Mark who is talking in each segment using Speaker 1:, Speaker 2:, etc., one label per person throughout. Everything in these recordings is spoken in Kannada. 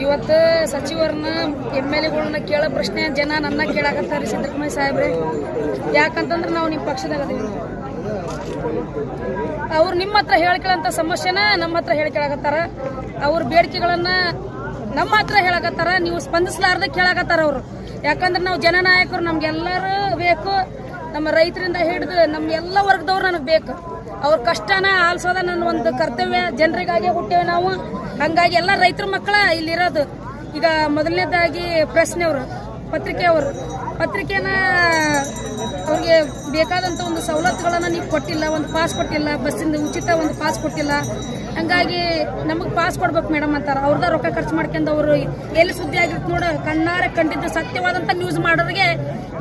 Speaker 1: ಇವತ್ತು ಸಚಿವರನ್ನ ಎಂ ಎಲ್ ಎಗಳನ್ನ ಕೇಳೋ ಪ್ರಶ್ನೆ ಜನ ನನ್ನ ಕೇಳಾಕತ್ತಾರೆ ಸಿದ್ದರಾಮಯ್ಯ ಸಾಹೇಬ್ರೆ. ಯಾಕಂತಂದ್ರೆ ನಾವು ನಿಮ್ಮ ಪಕ್ಷದಾಗ ಅದೀವಿ. ಅವ್ರು ನಿಮ್ಮ ಹತ್ರ ಹೇಳ್ಕೊಳ್ಳೋಂಥ ಸಮಸ್ಯೆನ ನಮ್ಮ ಹತ್ರ ಹೇಳ್ಕೊಳಕತ್ತಾರ. ಅವ್ರ ಬೇಡಿಕೆಗಳನ್ನ ನಮ್ಮ ಹತ್ರ ಹೇಳಕತ್ತಾರ. ನೀವು ಸ್ಪಂದಿಸಲಾರ್ದ ಕೇಳಕತ್ತಾರ ಅವರು. ಯಾಕಂದ್ರೆ ನಾವು ಜನನಾಯಕರು ನಮ್ಗೆಲ್ಲರೂ ಬೇಕು. ನಮ್ಮ ರೈತರಿಂದ ಹಿಡಿದು ನಮ್ಮ ಎಲ್ಲ ವರ್ಗದವ್ರು ನನಗೆ ಬೇಕು. ಅವ್ರ ಕಷ್ಟನ ಆಲಿಸೋದ ನನ್ನ ಒಂದು ಕರ್ತವ್ಯ. ಜನರಿಗಾಗಿ ಹುಟ್ಟೇವೆ ನಾವು. ಹಂಗಾಗಿ ಎಲ್ಲ ರೈತರ ಮಕ್ಕಳ ಇಲ್ಲಿರೋದು. ಈಗ ಮೊದಲನೇದಾಗಿ ಪತ್ರಿಕೆ ಪತ್ರಿಕೆಯವರು ಪತ್ರಿಕೆನ ಅವ್ರಿಗೆ ಬೇಕಾದಂಥ ಒಂದು ಸವಲತ್ತುಗಳನ್ನು ನೀವು ಕೊಟ್ಟಿಲ್ಲ, ಒಂದು ಪಾಸ್ ಕೊಟ್ಟಿಲ್ಲ, ಬಸ್ಸಿಂದ ಉಚಿತ ಒಂದು ಪಾಸ್ ಕೊಟ್ಟಿಲ್ಲ, ಹಂಗಾಗಿ ನಮಗೆ ಪಾಸ್ ಕೊಡ್ಬೇಕು ಮೇಡಮ್ ಅಂತಾರೆ. ಅವ್ರದ ರೊಕ್ಕ ಖರ್ಚು ಮಾಡ್ಕೊಂಡು ಅವರು ಎಲ್ಲಿ ಸುದ್ದಿ ಆಗಿರುತ್ತೆ ನೋಡ, ಕಣ್ಣಾರೆ ಕಂಡಿದ್ದು ಸತ್ಯವಾದಂಥ ನ್ಯೂಸ್ ಮಾಡೋರಿಗೆ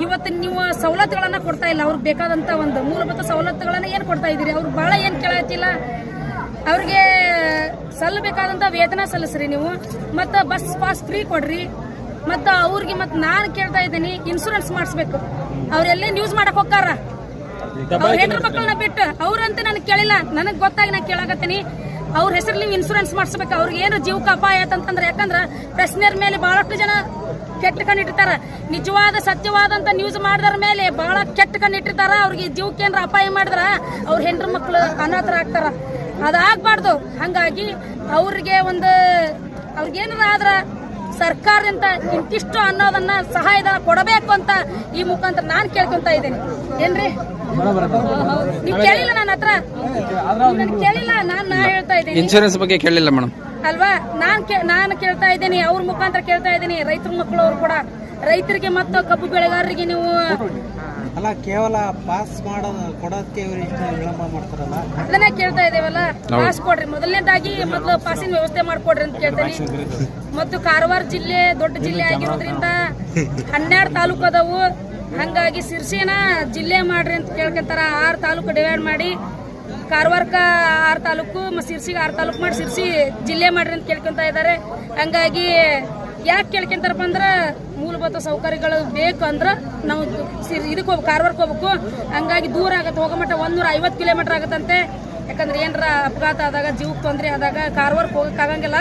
Speaker 1: ಇವತ್ತು ನೀವು ಸವಲತ್ತುಗಳನ್ನು ಕೊಡ್ತಾ ಇಲ್ಲ. ಅವ್ರಿಗೆ ಬೇಕಾದಂಥ ಒಂದು ಮೂಲಭೂತ ಸವಲತ್ತುಗಳನ್ನು ಏನು ಕೊಡ್ತಾ ಇದ್ದೀರಿ? ಅವ್ರು ಭಾಳ ಏನು ಕೇಳತ್ತಿಲ್ಲ ಅವ್ರಿಗೆ ಸಲ್ಲಬೇಕಾದಂಥ ವೇತನ ಸಲ್ಲಿಸ್ರಿ ನೀವು. ಮತ್ತು ಬಸ್ ಪಾಸ್ ಫ್ರೀ ಕೊಡ್ರಿ. ಮತ್ತು ಅವ್ರಿಗೆ ಮತ್ತು ನಾನು ಕೇಳ್ತಾ ಇದ್ದೀನಿ ಇನ್ಶೂರೆನ್ಸ್ ಮಾಡಿಸ್ಬೇಕು. ಅವರೆಲ್ಲೇ ನ್ಯೂಸ್ ಮಾಡಕ್ ಹೋಗ್ತಾರ. ಅವ್ರ ಹೆಣ್ಣು ಮಕ್ಕಳನ್ನ ಬಿಟ್ಟು ಅವ್ರಂತ ನನಗೆ ಕೇಳಿಲ್ಲ ನನಗೆ ಗೊತ್ತಾಗಿ ನಾನು ಕೇಳಾಕತ್ತೀನಿ. ಅವ್ರ ಹೆಸರಲ್ಲಿ ನೀವು ಇನ್ಶೂರೆನ್ಸ್ ಮಾಡಿಸ್ಬೇಕು ಅವ್ರಿಗೆ ಏನು ಜೀವಕ್ಕೆ ಅಪಾಯ ಆಯ್ತಂತಂದ್ರೆ ಯಾಕಂದ್ರೆ ಪ್ರಶ್ನೆಯರ ಮೇಲೆ ಬಹಳಷ್ಟು ಜನ ಕೆಟ್ಟ ಕಣ್ಣಿಟ್ಟಿರ್ತಾರ ನಿಜವಾದ ಸತ್ಯವಾದಂತ ನ್ಯೂಸ್ ಮಾಡಿದ್ರ ಮೇಲೆ ಬಹಳ ಕೆಟ್ಟ ಕಣ್ಣಿಟ್ಟಿರ್ತಾರ ಅವ್ರಿಗೆ ಜೀವಕ್ಕೆ ಏನಾರ ಅಪಾಯ ಮಾಡಿದ್ರ ಅವ್ರ ಹೆಂಡ್ರ ಮಕ್ಕಳು ಅನಾಥರ ಆಗ್ತಾರ. ಅದಾಗಬಾರ್ದು. ಹಂಗಾಗಿ ಅವ್ರಿಗೆ ಒಂದು ಅವ್ರಿಗೇನಾರ ಆದ್ರ ಸರ್ಕಾರದಿಂದ ಇಂತಿಷ್ಟು ಅನ್ನೋದನ್ನ ಸಹಾಯಧನ ಕೊಡಬೇಕು ಅಂತ ಈ ಮುಖಾಂತರ ನಾನು ಕೇಳ್ಕೊಂತ ಇದ್ದೀನಿ. ಏನ್ರಿ? ನೀವು ಕೇಳಿಲ್ಲ ನನ್ನ ಹತ್ರ? ಕೇಳಿಲ್ಲ ನಾನು ನಾ ಹೇಳ್ತಾ ಇದ್ದೀನಿ.
Speaker 2: ಇನ್ಶೂರೆನ್ಸ್ ಬಗ್ಗೆ ಕೇಳಿಲ್ಲ ಮೇಡಮ್
Speaker 1: ಅಲ್ವಾ? ನಾನ್ ನಾನು ಕೇಳ್ತಾ ಇದ್ದೀನಿ ಅವ್ರ ಮುಖಾಂತರ ಕೇಳ್ತಾ ಇದ್ದೀನಿ ರೈತರ ಮಕ್ಕಳು ಅವ್ರು ಕೂಡ. ರೈತರಿಗೆ ಮತ್ತು ಕಬ್ಬು ಬೆಳೆಗಾರರಿಗೆ ನೀವು
Speaker 3: ಅಲ್ಲ ಕೇವಲ ಪಾಸ್ ಮಾಡೋದು ಕೊಡೋದಕ್ಕೆ ಇವ್ರು ಇಷ್ಟು ವಿಳಂಬ ಮಾಡ್ತಾರಲ್ಲ?
Speaker 1: ಅದನ್ನೇ ಕೇಳ್ತಾ ಇದೇವಲ್ಲ ಪಾಸ್ ಕೊಡ್ರಿ. ಮೊದಲನೇದಾಗಿ ಮೊದಲು ಪಾಸಿನ ವ್ಯವಸ್ಥೆ ಮಾಡ್ಕೊಡ್ರಿ ಅಂತ ಕೇಳ್ತೀನಿ ಮತ್ತು ಕಾರವಾರ ಜಿಲ್ಲೆ ದೊಡ್ಡ ಜಿಲ್ಲೆ ಆಗಿರೋದ್ರಿಂದ ಹನ್ನೆರಡು ತಾಲೂಕು ಅದಾವು ಹಂಗಾಗಿ ಸಿರ್ಸೇನ ಜಿಲ್ಲೆ ಮಾಡ್ರಿ ಅಂತ ಕೇಳ್ಕೊಂತಾರ. ಆರು ತಾಲೂಕು ಡಿವೈಡ್ ಮಾಡಿ ಕಾರವಾರಕ ಆರು ತಾಲೂಕು ಮತ್ತು ಸಿರ್ಸಿಗೆ ಆರು ತಾಲೂಕು ಮಾಡಿ ಸಿರ್ಸಿ ಜಿಲ್ಲೆ ಮಾಡ್ರಿ ಅಂತ ಕೇಳ್ಕೊಂತ ಇದ್ದಾರೆ. ಹಂಗಾಗಿ ಯಾಕೆ ಕೇಳ್ಕೊಂತಾರಪ್ಪ ಅಂದ್ರೆ ಮೂಲಭೂತ ಸೌಕರ್ಯಗಳು ಬೇಕು ಅಂದ್ರೆ ನಾವು ಇದಕ್ಕೆ ಹೋಗ್ಬೇಕು ಕಾರವಾರಕ್ಕೆ ಹೋಗ್ಬೇಕು. ಹಂಗಾಗಿ ದೂರ ಆಗತ್ತೆ, ಹೋಗೋ ಮಟ್ಟ ಒಂದೂರ ಐವತ್ತು ಕಿಲೋಮೀಟರ್ ಆಗತ್ತಂತೆ. ಯಾಕಂದ್ರೆ ಏನರ ಅಪಘಾತ ಆದಾಗ, ಜೀವಕ್ಕೆ ತೊಂದರೆ ಆದಾಗ ಕಾರವಾರಕ್ಕೆ ಹೋಗೋಕ್ಕಾಗಂಗಿಲ್ಲ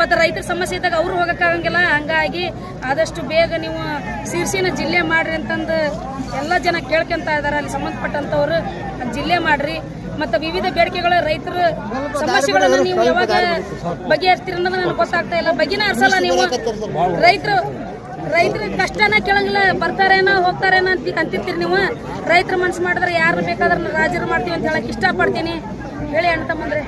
Speaker 1: ಮತ್ತು ರೈತರ ಸಮಸ್ಯೆ ಇದ್ದಾಗ ಅವರು ಹೋಗಕ್ಕಾಗಂಗಿಲ್ಲ ಹಂಗಾಗಿ ಆದಷ್ಟು ಬೇಗ ನೀವು ಸಿರ್ಸಿನ ಜಿಲ್ಲೆ ಮಾಡ್ರಿ ಅಂತಂದು ಎಲ್ಲ ಜನ ಕೇಳ್ಕೊಂತ ಇದಾರೆ. ಅಲ್ಲಿ ಸಂಬಂಧಪಟ್ಟಂಥವ್ರು ಜಿಲ್ಲೆ ಮಾಡ್ರಿ. ಮತ್ತು ವಿವಿಧ ಬೇಡಿಕೆಗಳ ರೈತರ ಸಮಸ್ಯೆಗಳನ್ನು ನೀವು ಯಾವಾಗ ಬಗೆಹರಿಸ್ತೀರ ಅನ್ನೋದು ನನಗೆ ಗೊತ್ತಾಗ್ತಾ ಇಲ್ಲ. ಬಗೆನ ಹರಿಸಲ್ಲ ನೀವು. ರೈತರು, ರೈತರ ಕಷ್ಟನ ಕೇಳಂಗಿಲ್ಲ. ಬರ್ತಾರೇನೋ, ಹೋಗ್ತಾರೇನೋ ಅಂತ ಅಂತಿರ್ತೀರಿ ನೀವು. ರೈತರ ಮನ್ಸು ಮಾಡಿದ್ರೆ ಯಾರು ಬೇಕಾದ್ರೆ ರಾಜರು ಮಾಡ್ತೀವಿ ಅಂತ ಹೇಳಕ್ ಇಷ್ಟಪಡ್ತೀನಿ. ಹೇಳಿ ಅಣ್ಣ ತಮ್ಮಂದ್ರೆ.